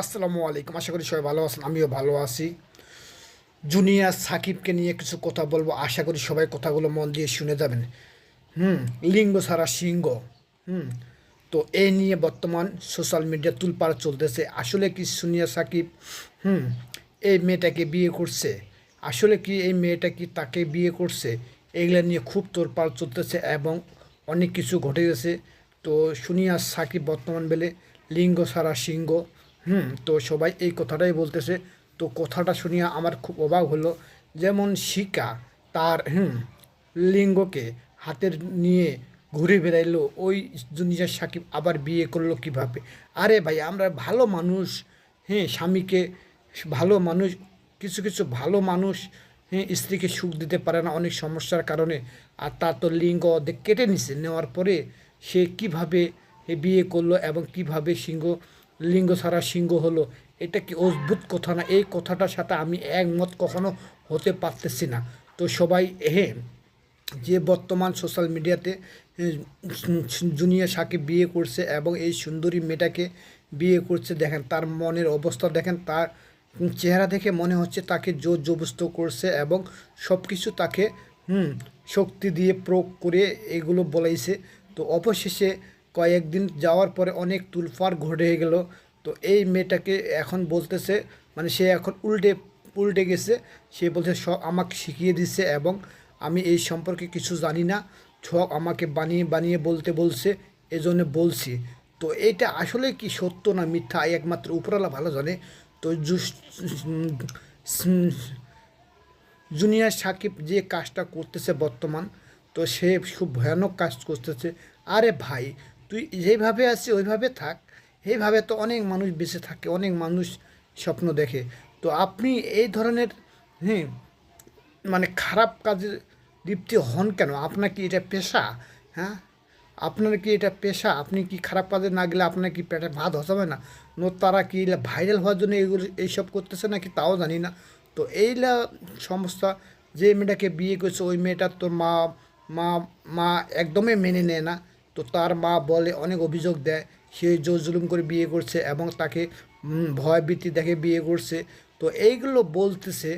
আসসালামু আলাইকুম, আশা করি সবাই ভালো আছেন, আমিও ভালো আছি। জুনিয়ার সাকিবকে নিয়ে কিছু কথা বলব, আশা করি সবাই কথাগুলো মন দিয়ে শুনে যাবেন। হুম, লিঙ্গ সারা সিংহ, হুম, তো এই নিয়ে বর্তমান সোশ্যাল মিডিয়া তুলপাড় চলতেছে। আসলে কি সুনিয়া সাকিব, হুম, এই মেয়েটাকে বিয়ে করছে? আসলে কি এই মেয়েটা কি তাকে বিয়ে করছে? এগুলো নিয়ে খুব তোলপাড় চলতেছে এবং অনেক কিছু ঘটে গেছে তো সুনিয়া সাকিব বর্তমান বেলে লিঙ্গ সারা সিংহ হুম, তো সবাই এই কথাটাই বলতেছে। তো কথাটা শুনিয়া আমার খুব অবাক হলো। যেমন শিকা তার, হুম, লিঙ্গকে হাতের নিয়ে ঘুরে বেড়াইলো, ওই দুনিয়ার সাকিব আবার বিয়ে করল কীভাবে? আরে ভাই, আমরা ভালো মানুষ হ্যাঁ স্বামীকে ভালো মানুষ, কিছু কিছু ভালো মানুষ হ্যাঁ স্ত্রীকে সুখ দিতে পারে না অনেক সমস্যার কারণে। আর তার তো লিঙ্গ অর্ধেক কেটে নিছে, নেওয়ার পরে সে কীভাবে বিয়ে করল এবং কীভাবে সিংহ লিঙ্গ ছাড়া সিংহ হলো। এটা কি অদ্ভুত কথা না? এই কথাটার সাথে আমি একমত কখনো হতে পারতেছি না। তো সবাই হ্যাঁ যে বর্তমান সোশ্যাল মিডিয়াতে জুনিয়র সাকিব বিয়ে করছে এবং এই সুন্দরী মেয়েটাকে বিয়ে করছে, দেখেন তার মনের অবস্থা, দেখেন তার চেহারা দেখে মনে হচ্ছে তাকে জোর জবস্ত করছে এবং সব কিছু তাকে, হুম, শক্তি দিয়ে প্রয়োগ করে এগুলো বলাইছে। তো অবশেষে কয়েকদিন যাওয়ার পরে অনেক তুলফার ঘটে গেল। তো এই মেয়েটাকে এখন বলতেছে মানে সে এখন উল্টে উল্টে গেছে। সে বলছে সব আমাকে শিখিয়ে দিচ্ছে এবং আমি এই সম্পর্কে কিছু জানি না। সব আমাকে বানিয়ে বানিয়ে বলতে বলছে, এজন্য বলছি। তো এটা আসলে কি সত্য না মিথ্যা একমাত্র উপরওয়ালা ভালো জানে। তো জুনিয়র সাকিব যে কাজটা করতেছে বর্তমান, তো সে খুব ভয়ানক কাজ করতেছে। আরে ভাই তুই যেভাবে আছিস, ওইভাবে থাক। এইভাবে তো অনেক মানুষ বেঁচে থাকে, অনেক মানুষ স্বপ্ন দেখে। তো আপনি এই ধরনের হ্যাঁ মানে খারাপ কাজে লিপ্ত হন কেন? আপনার কি এটা পেশা? হ্যাঁ? আপনার কি এটা পেশা? আপনি কি খারাপ কাজে না গেলে আপনার কি পেটে ভাত হসাবে না? নো, তারা কি ভাইরাল হওয়ার জন্য এইগুলো এইসব করতেছে নাকি তাও জানি না। তো এইলা সমস্যা, যে মেয়েটাকে বিয়ে করছে, ওই মেয়েটার তোর মা মা মা একদমই মেনে নেয় না। তো তার মা বলে অনেক অভিযোগ দেয়। সে জোর জুলুম করে বিয়ে করছে এবং তাকে ভয়ভীতি দেখে বিয়ে করছে। তো এইগুলো বলতেছে।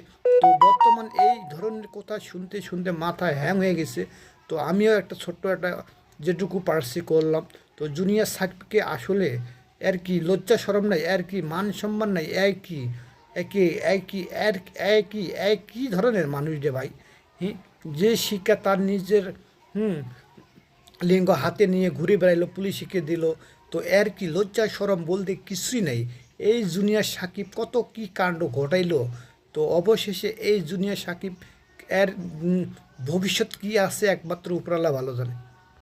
তো বর্তমান এই ধরনের কথা শুনতে শুনতে মাথা হ্যাং হয়ে গেছে। তো আমিও একটা ছোট্ট একটা যেটুকু পারছি করলাম। তো জুনিয়র সাকিবকে আসলে এর কি লজ্জা সরম নাই? এর কি মান সম্মান নাই? এর কি? একই একই এর একই একই ধরনের মানুষ রে ভাই? হুম যে শিক্ষা তার নিজের, হুম লিঙ্গ হাতে নিয়ে ঘুরে বেড়াইলো, পুলিশকে দিল। তো এর কি লজ্জা সরম বলতে কিছুই নাই। এই জুনিয়র সাকিব কত কি কাণ্ড ঘটাইলো? তো অবশেষে এই জুনিয়র সাকিব এর ভবিষ্যৎ কি আছে একমাত্র উপরালা ভালো জানে।